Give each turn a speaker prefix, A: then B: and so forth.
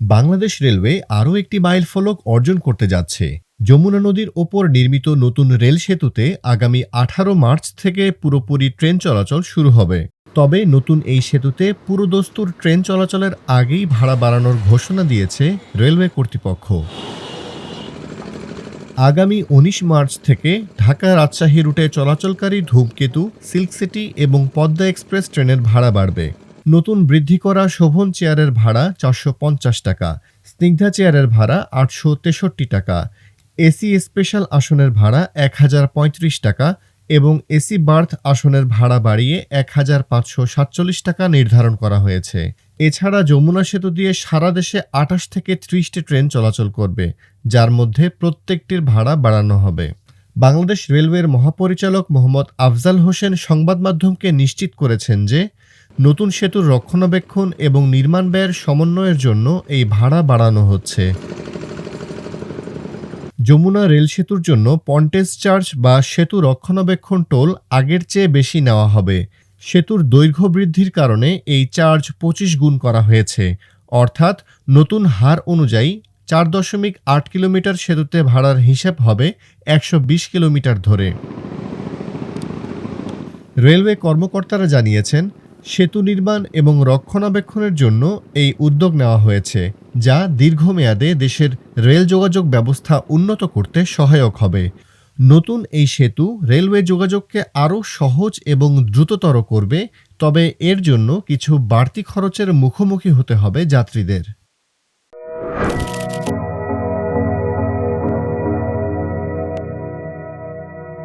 A: Bangladesh railway আরও একটি mile ফলক অর্জন করতে যাচ্ছে। যমুনা নদীর ওপর নির্মিত নতুন রেল সেতুতে আগামী আঠারো মার্চ থেকে পুরোপুরি ট্রেন চলাচল শুরু হবে। তবে নতুন এই সেতুতে পুরোদস্তুর ট্রেন চলাচলের আগেই ভাড়া বাড়ানোর ঘোষণা দিয়েছে রেলওয়ে কর্তৃপক্ষ। আগামী উনিশ মার্চ থেকে ঢাকা রাজশাহী রুটে চলাচলকারী ধূমকেতু সিল্ক সিটি এবং পদ্মা এক্সপ্রেস ট্রেনের ভাড়া বাড়বে। নতুন বৃদ্ধি করা শোভন চেয়ারের ভাড়া চারশো পঞ্চাশ টাকা, স্নিগ্ধা চেয়ারের ভাড়া আটশো তেষট্টি টাকা এসি স্পেশাল আসনের ভাড়া এক হাজার পঁয়ত্রিশ টাকা এবং এসি বার্থ আসনের ভাড়া বাড়িয়ে এক হাজার পাঁচশো সাতচল্লিশ টাকা নির্ধারণ করা হয়েছে। এছাড়া যমুনা সেতু দিয়ে সারা দেশে আটাশ থেকে ত্রিশটি ট্রেন চলাচল করবে, যার মধ্যে প্রত্যেকটির ভাড়া বাড়ানো হবে। বাংলাদেশ রেলওয়ের মহাপরিচালক মোহাম্মদ আফজাল হোসেন সংবাদ মাধ্যমকে নিশ্চিত করেছেন যে নতুন সেতুর রক্ষণাবেক্ষণ এবং নির্মাণ ব্যয়ের সমন্বয়ের জন্য এই ভাড়া বাড়ানো হচ্ছে। যমুনা রেল সেতুর জন্য পন্টেজ চার্জ বা সেতু রক্ষণাবেক্ষণ টোল আগের চেয়ে বেশি নেওয়া হবে। সেতুর দৈর্ঘ্য বৃদ্ধির কারণে এই চার্জ পঁচিশ গুণ করা হয়েছে। অর্থাৎ নতুন হার অনুযায়ী চার দশমিক আট কিলোমিটার সেতুতে ভাড়ার হিসাব হবে একশো বিশ কিলোমিটার ধরে। রেলওয়ে কর্মকর্তারা জানিয়েছেন সেতু নির্মাণ এবং রক্ষণাবেক্ষণের জন্য এই উদ্যোগ নেওয়া হয়েছে, যা দীর্ঘমেয়াদে দেশের রেল যোগাযোগ ব্যবস্থা উন্নত করতে সহায়ক হবে। নতুন এই সেতু রেলওয়ে যোগাযোগকে আরও সহজ এবং দ্রুততর করবে, তবে এর জন্য কিছু বাড়তি খরচের মুখোমুখি হতে হবে যাত্রীদের।